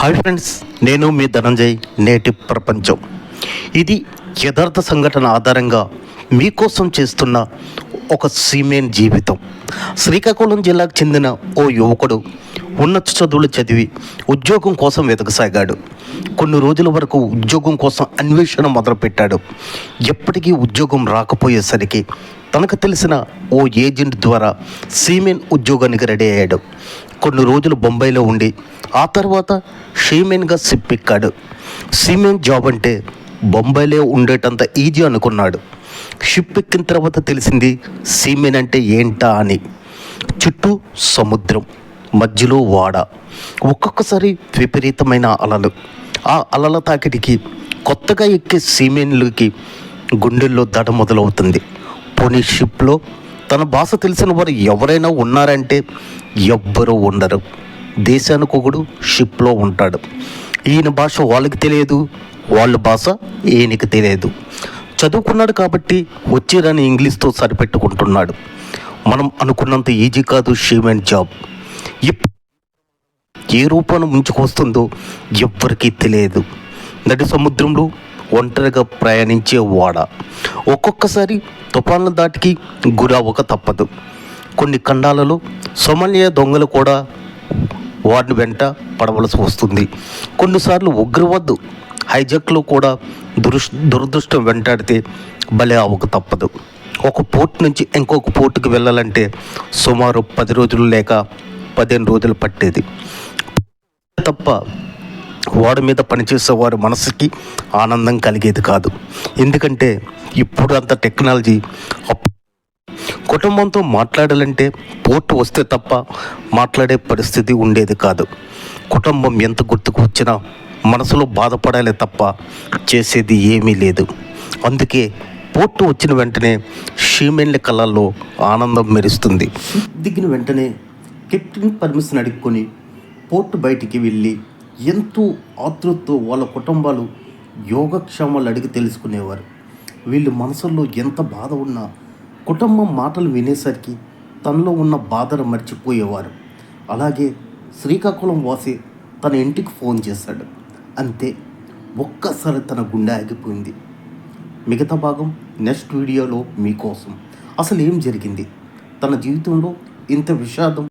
Hi friends నేను మీ ధనంజయ్ నేటి ప్రపంచం. ఇది యథార్థ సంఘటన ఆధారంగా మీకోసం చేస్తున్న ఒక సీమేన్ జీవితం. శ్రీకాకుళం జిల్లాకు చెందిన ఓ యువకుడు ఉన్నత చదువులు చదివి ఉద్యోగం కోసం వెతకసాగాడు. కొన్ని రోజుల వరకు ఉద్యోగం కోసం అన్వేషణ మొదలుపెట్టాడు. ఎప్పటికీ ఉద్యోగం రాకపోయేసరికి తనకు తెలిసిన ఓ ఏజెంట్ ద్వారా సీమెన్ ఉద్యోగానికి రెడీ అయ్యాడు. కొన్ని రోజులు బొంబాయిలో ఉండి ఆ తర్వాత షీమెన్గా షిప్ ఎక్కాడు సీమెన్ జాబ్ అంటే బొంబాయిలో ఉండేటంత ఈజీ అనుకున్నాడు. షిప్ ఎక్కిన తర్వాత తెలిసింది సీమెన్ అంటే ఏంటా అని. చుట్టూ సముద్రం మధ్యలో వాడ. ఒక్కొక్కసారి విపరీతమైన అలలు. ఆ అలల తాకిడికి కొత్తగా ఎక్కే సీమెన్లకి గుండెల్లో దడ మొదలవుతుంది. పోనీ షిప్లో తన భాష తెలిసిన వారు ఎవరైనా ఉన్నారంటే ఎవ్వరూ ఉండరు. దేశానికి ఒకడు షిప్లో ఉంటాడు. ఈయన భాష వాళ్ళకి తెలియదు వాళ్ళ భాష ఈయనకి తెలియదు. చదువుకున్నాడు కాబట్టి వచ్చేదాన్ని ఇంగ్లీష్తో సరిపెట్టుకుంటున్నాడు. మనం అనుకున్నంత ఈజీ కాదు షీమెంట్ జాబ్. ఏ రూపాన్ని ముంచుకొస్తుందో ఎవ్వరికీ తెలియదు. నడి సముద్రంలో ఒంటరిగా ప్రయాణించే ఓడ ఒక్కొక్కసారి తుఫాన్ల దాటికి గురవ్వక తప్పదు. కొన్ని ఖండాలలో సోమాలియా దొంగలు కూడా వాడిని వెంట పడవలసి వస్తుంది. కొన్నిసార్లు ఉగ్రవద్దు హైజాక్లో కూడా దురుష్ దురదృష్టం వెంటాడితే భలే అవ్వక తప్పదు. ఒక పోర్ట్ నుంచి ఇంకొక పోర్టుకి వెళ్ళాలంటే సుమారు పది రోజులు లేక పదిహేను రోజులు పట్టేది. తప్ప వాడి మీద పనిచేసే వారి మనసుకి ఆనందం కలిగేది కాదు. ఎందుకంటే ఇప్పుడు అంత టెక్నాలజీ కుటుంబంతో మాట్లాడాలంటే పోర్టు వస్తే తప్ప మాట్లాడే పరిస్థితి ఉండేది కాదు. కుటుంబం ఎంత గుర్తుకు వచ్చినా మనసులో బాధపడాలి తప్ప చేసేది ఏమీ లేదు. అందుకే పోర్టు వచ్చిన వెంటనే షీమెన్ల కళల్లో ఆనందం మెరుస్తుంది. దిగిన వెంటనే కెప్టెన్ పర్మిషన్ అడుక్కొని పోర్టు బయటికి వెళ్ళి ఎంతో ఆతృతతో వాళ్ళ కుటుంబాలు యోగక్షేమాలు అడిగి తెలుసుకునేవారు. వీళ్ళు మనసుల్లో ఎంత బాధ ఉన్నా కుటుంబం మాటలు వినేసరికి తనలో ఉన్న బాధను మర్చిపోయేవారు. అలాగే శ్రీకాకుళం వాసి తన ఇంటికి ఫోన్ చేశాడు. అంతే ఒక్కసారి తన గుండె ఆగిపోయింది. మిగతా భాగం నెక్స్ట్ వీడియోలో మీకోసం. అసలు ఏం జరిగింది? తన జీవితంలో ఇంత విషాదం